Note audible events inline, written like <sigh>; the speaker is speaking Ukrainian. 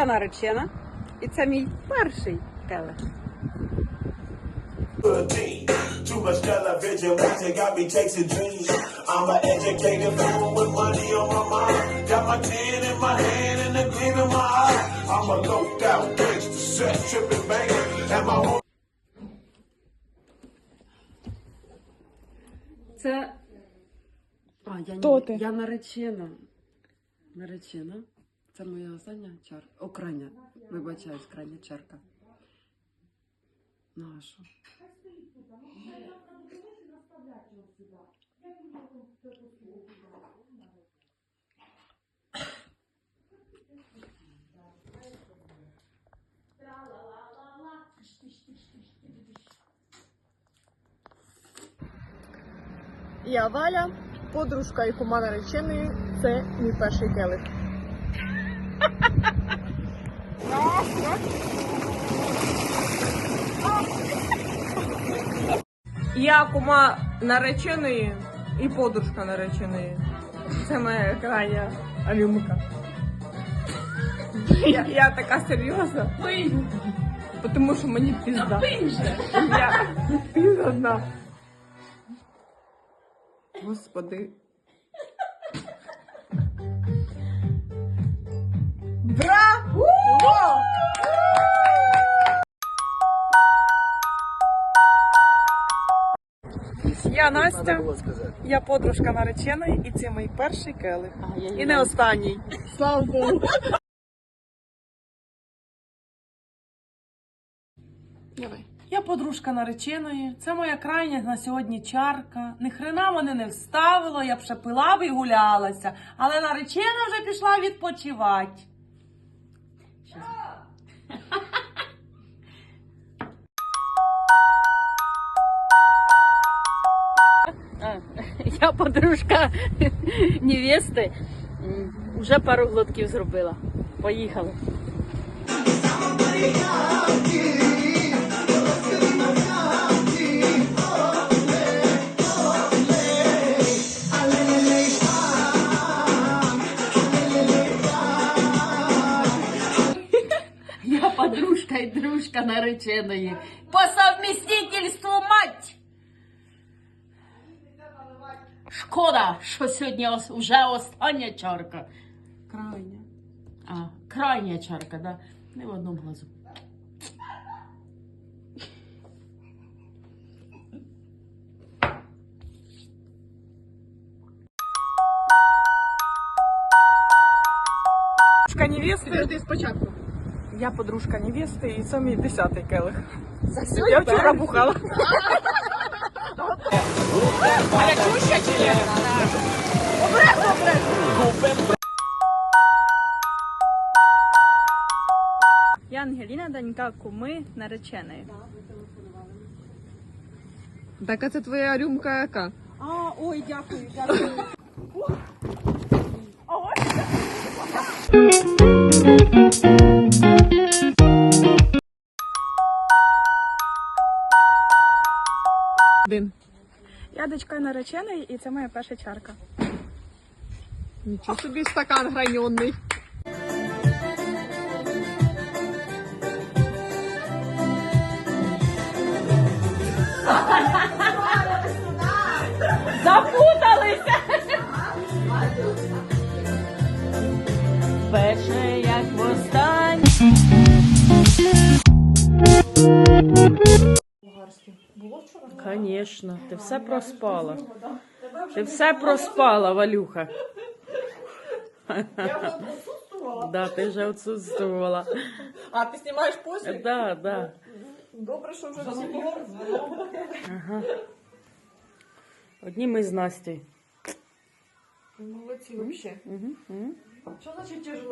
Я наречена, і це мій перший келих. Too much television watching got me chasing dreams. I'm an educated fool with money on my mind. Got my tin in my hand and the gleam in my eye. I'm a loped out gangster, set tripping banger. And my whole Це. А, я, Хто ні, ти? я наречена. Наречена. Це моя остання чарка. О, крайня. Вибачаюсь, крайня чарка. Наша. Я Валя, подружка і кума нареченої. Це мій перший келих. Я кума нареченої і подружка нареченої. Це моя крайня рюмка. Я, я така серйозна. Тому що мені пізда. Я пізда. Господи. Я Настя, я подружка нареченої, і це мій перший келих. І не останній. Слава Богу. Я подружка нареченої, це моя крайня на сьогодні чарка. Ні хрена мене не вставило, я б ще пила б і гулялася, але наречена вже пішла відпочивати. <laughs> Я подружка невести. М, Уже пару глотків зробила. Поїхали. Я подружка і дружка нареченої. По совместительству мать. Шкода, що сьогодні ос- вже остання чарка. Крайня. А, крайня чарка, да? Не в одному глазу. Подружка невести. Подожди, спочатку. Я подружка невести, і це мій десятий келих. Я вчора бухала. <laughs> Я Ангеліна, донька куми нареченої. Так, а це твоя рюмка яка? А, ой, дякую, дякую. <laughs> Я дочка нареченої, і це моя перша чарка. Нічого собі стакан граньонний. Конечно, ти все проспала. Ти все проспала, Валюха. Да, ти вже отсутствувала. А, ти знімаєш посвід? Да, да. Добре, що вже всі Ага. Одні ми з Настю. Молодці взагалі. Угу, угу. Що значить тяжело?